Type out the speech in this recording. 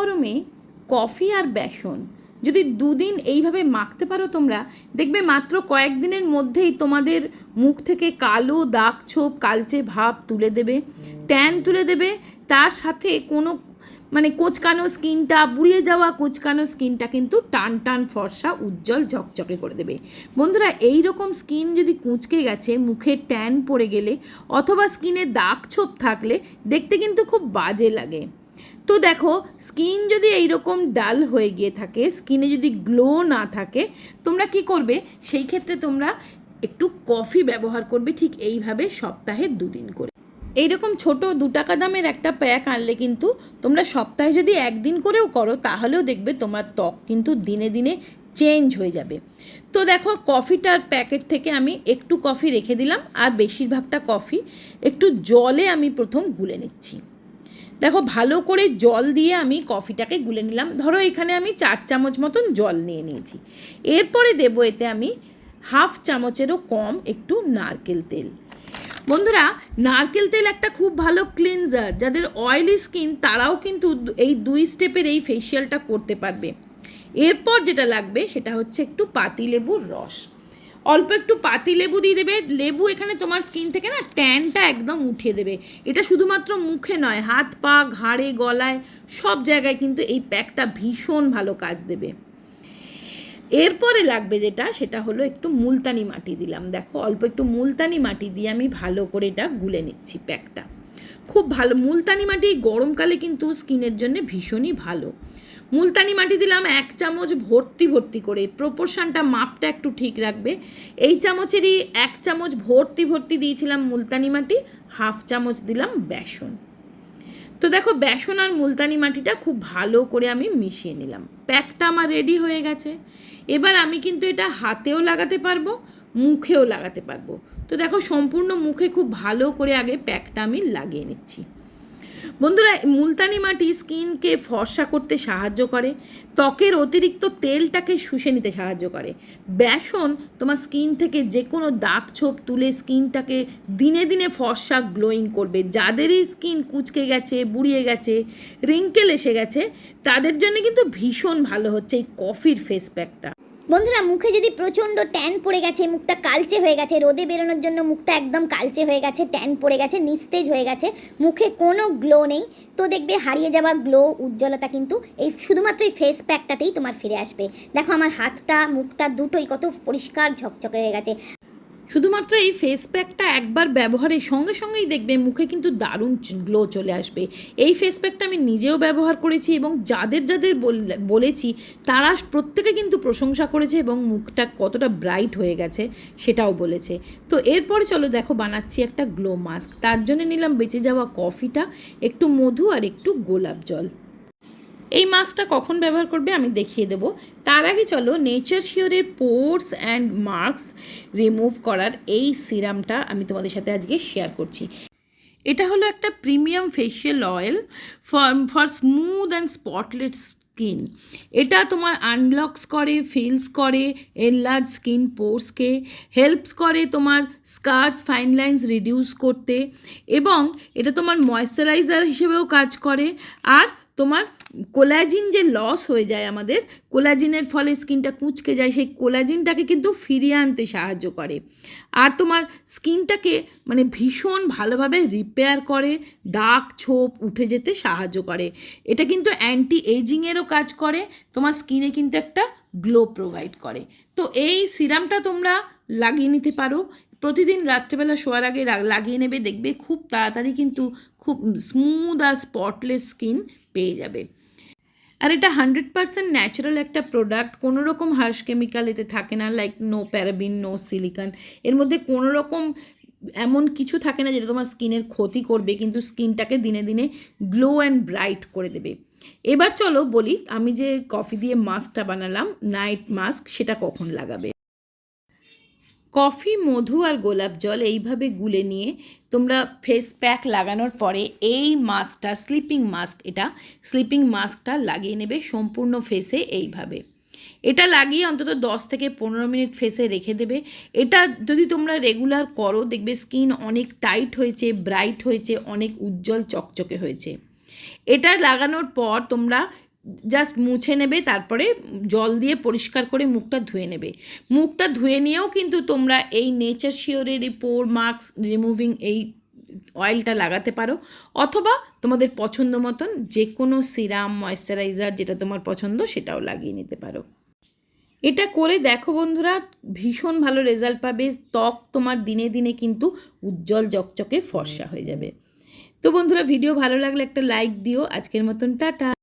গরমে কফি আর বেসন যদি দুদিন এইভাবে মাখতে পারো তোমরা, দেখবে মাত্র কয়েকদিনের মধ্যেই তোমাদের মুখ থেকে কালো দাগ ছোপ, কালচে ভাব তুলে দেবে, ট্যান তুলে দেবে, তার সাথে কোনো মানে কোচকানো স্কিনটা বুড়িয়ে যাওয়া কোচকানো স্কিনটা কিন্তু টান টান ফর্সা, উজ্জ্বল, ঝকঝকে করে দেবে। বন্ধুরা এই রকম স্কিন যদি কুঁচকে গেছে, মুখে ট্যান পড়ে গেলে অথবা স্কিনে দাগ ছোপ থাকলে, দেখতে কিন্তু খুব বাজে লাগে। তো দেখো স্কিন যদি এইরকম ডাল হয়ে গিয়ে থাকে স্কিনে যদি গ্লো না থাকে, তোমরা কি করবে? সেই ক্ষেত্রে তোমরা একটু কফি ব্যবহার করবে ঠিক এইভাবে সপ্তাহে দুদিন করে। এইরকম ছোট দু টাকা দামের একটা প্যাক আনলে কিন্তু তোমরা সপ্তাহে যদি একদিন করেও করো, তাহলেও দেখবে তোমার ত্বক কিন্তু দিনে দিনে চেঞ্জ হয়ে যাবে। তো দেখো কফিটার প্যাকেট থেকে আমি একটু কফি রেখে দিলাম, আর বেশিরভাগটা কফি একটু জলে আমি প্রথম গুলে নিচ্ছি। দেখো, ভালো করে জল দিয়ে আমি কফিটাকে গুলে নিলাম। ধরো, এখানে আমি চার চামচ মতন জল নিয়ে নিয়েছি। এরপরে দেবো এতে আমি হাফ চামচেরও কম একটু নারকেল তেল। বন্ধুরা, নারকেল তেল একটা খুব ভালো ক্লিনজার যাদের অয়েলি স্কিন তারাও কিন্তু এই দুই স্টেপের এই ফেসিয়ালটা করতে পারবে। এরপর যেটা লাগবে, সেটা হচ্ছে একটু পাতিলেবুর রস। অল্প একটু পাতি লেবু দিয়ে দেবে। লেবু এখানে তোমার স্কিন থেকে না ট্যানটা একদম উঠিয়ে দেবে। এটা শুধুমাত্র মুখে নয়, হাত, পা, ঘাড়ে, গলায়, সব জায়গায় কিন্তু এই প্যাকটা ভীষণ ভালো কাজ দেবে। এরপরে লাগবে যেটা, সেটা হলো একটু মুলতানি মাটি দিলাম। দেখো, অল্প একটু মুলতানি মাটি দিয়ে আমি ভালো করে এটা গুলে নিচ্ছি প্যাকটা। খুব ভালো। মুলতানি মাটি গরমকালে কিন্তু স্কিনের জন্য ভীষণই ভালো। মুলতানি মাটি দিলাম এক চামচ ভর্তি ভর্তি করে। প্রপোর্শনটা মাপটা একটু ঠিক রাখবে। এই চামচেরই এক চামচ ভর্তি ভর্তি দিয়েছিলাম মুলতানি মাটি, হাফ চামচ দিলাম বেসন। তো দেখো, বেসন আর মুলতানি মাটিটা খুব ভালো করে আমি মিশিয়ে নিলাম। প্যাকটা আমার রেডি হয়ে গেছে। এবার আমি কিন্তু এটা হাতেও লাগাতে পারব, মুখেও লাগাতে পারব। তো দেখো, সম্পূর্ণ মুখে খুব ভালো করে আগে প্যাকটা আমি লাগিয়ে নিচ্ছি। বন্ধুরা মুলতানি মাটি স্কিনকে ফর্সা করতে সাহায্য করে, ত্বকের অতিরিক্ত তেলটাকে শুষে নিতে সাহায্য করে। বেসন তোমার স্কিন থেকে যে কোনো দাগ ছোপ তুলে স্কিনটাকে দিনে দিনে ফর্সা গ্লোয়িং করবে। যাদেরই স্কিন কুচকে গেছে, বুড়িয়ে গেছে, রিঙ্কেল এসে গেছে, তাদের জন্য কিন্তু ভীষণ ভালো হচ্ছে এই কফির ফেস প্যাকটা বন্ধুরা, মুখে যদি প্রচণ্ড ট্যান পড়ে গেছে, মুখটা কালচে হয়ে গেছে, রোদে বেরোনোর জন্য মুখটা একদম কালচে হয়ে গেছে, ট্যান পড়ে গেছে, নিস্তেজ হয়ে গেছে, মুখে কোনো গ্লো নেই, তো দেখবে হারিয়ে যাওয়া গ্লো উজ্জ্বলতা কিন্তু এই শুধুমাত্র এই ফেস প্যাকটাতেই তোমার ফিরে আসবে। দেখো আমার হাতটা, মুখটা দুটোই কত পরিষ্কার ঝকঝকে হয়ে গেছে। শুধুমাত্র এই ফেস প্যাকটা একবার ব্যবহারের সঙ্গে সঙ্গেই দেখবে, মুখে কিন্তু দারুণ গ্লো চলে আসবে। এই ফেস প্যাকটা আমি নিজেও ব্যবহার করেছি এবং যাদের যাদের বল- বলেছি, তারা প্রত্যেকে কিন্তু প্রশংসা করেছে এবং মুখটা কতটা ব্রাইট হয়ে গেছে সেটাও বলেছে। তো এরপরে চলো দেখো বানাচ্ছি একটা গ্লো মাস্ক তার জন্য নিলাম বেঁচে যাওয়া কফিটা একটু মধু আর একটু গোলাপ জল। এই মাস্কটা কখন ব্যবহার করবে আমি দেখিয়ে দেবো। তার আগে চলো নেচার শিওরের পোর্স অ্যান্ড মার্কস রিমুভ করার এই সিরামটা আমি তোমাদের সাথে আজকে শেয়ার করছি। এটা হলো একটা premium facial oil for for smooth and spotless skin এটা তোমার আনলক্স করে ফিলস করে এনলার্জ স্কিন পোর্সকে হেল্পস করে তোমার স্কার্স ফাইন লাইন্স রিডিউস করতে। এবং এটা তোমার ময়শ্চারাইজার হিসেবেও কাজ করে। আর তোমার কোলাজিন যে লস হয়ে যায় আমাদের, কোলাজিনের ফলে স্কিনটা কুঁচকে যায়, সেই কোলাজিনটাকে কিন্তু ফিরিয়ে আনতে সাহায্য করে। আর তোমার স্কিনটাকে মানে ভীষণ ভালোভাবে রিপেয়ার করে, দাগ, ছোপ উঠে যেতে সাহায্য করে। এটা কিন্তু অ্যান্টি এজিংয়েরও কাজ করে, তোমার স্কিনে কিন্তু একটা গ্লো প্রোভাইড করে। তো এই সিরামটা তোমরা লাগিয়ে নিতে পারো প্রতিদিন রাত্রেবেলা শোয়ার আগে লাগিয়ে নেবে, দেখবে খুব তাড়াতাড়ি কিন্তু খুব স্মুথ আর স্পটলেস স্কিন পেয়ে যাবে। আর এটা হান্ড্রেড পার্সেন্ট ন্যাচারাল একটা প্রোডাক্ট কোনো রকম হার্শ কেমিক্যাল এতে থাকে না like no paraben no silicone এর মধ্যে কোনো রকম এমন কিছু থাকে না যেটা তোমার স্কিনের ক্ষতি করবে, কিন্তু স্কিনটাকে দিনে দিনে গ্লো অ্যান্ড ব্রাইট করে দেবে। এবার চলো বলি, আমি যে কফি দিয়ে মাস্কটা বানালাম নাইট মাস্ক সেটা কখন লাগাবে? কফি, মধু আর গোলাপ জল এইভাবে গুলে নিয়ে তোমরা ফেস প্যাক লাগানোর পরে এই মাস্কটা স্লিপিং মাস্ক এটা স্লিপিং মাস্কটা লাগিয়ে নেবে সম্পূর্ণ ফেসে এইভাবে। এটা লাগিয়ে অন্তত দশ থেকে পনেরো মিনিট ফেসে রেখে দেবে। এটা যদি তোমরা রেগুলার করো, দেখবে স্কিন অনেক টাইট হয়েছে ব্রাইট হয়েছে, অনেক উজ্জ্বল চকচকে হয়েছে। এটা লাগানোর পর তোমরা জাস্ট মুছে নেবে, তারপরে জল দিয়ে পরিষ্কার করে মুখটা ধুয়ে নেবে। মুখটা ধুয়ে নিয়েও কিন্তু তোমরা এই নেচার শিওরের এই পোর মার্কস রিমুভিং এই অয়েলটা লাগাতে পারো। অথবা তোমাদের পছন্দ মতন যে কোনো সিরাম ময়শ্চারাইজার যেটা তোমার পছন্দ সেটাও লাগিয়ে নিতে পারো। এটা করে দেখো বন্ধুরা, ভীষণ ভালো রেজাল্ট পাবে। ত্বক তোমার দিনে দিনে কিন্তু উজ্জ্বল চকচকে ফর্সা হয়ে যাবে। তো বন্ধুরা ভিডিও ভালো লাগলে একটা লাইক দিও। আজকের মতন টাটা।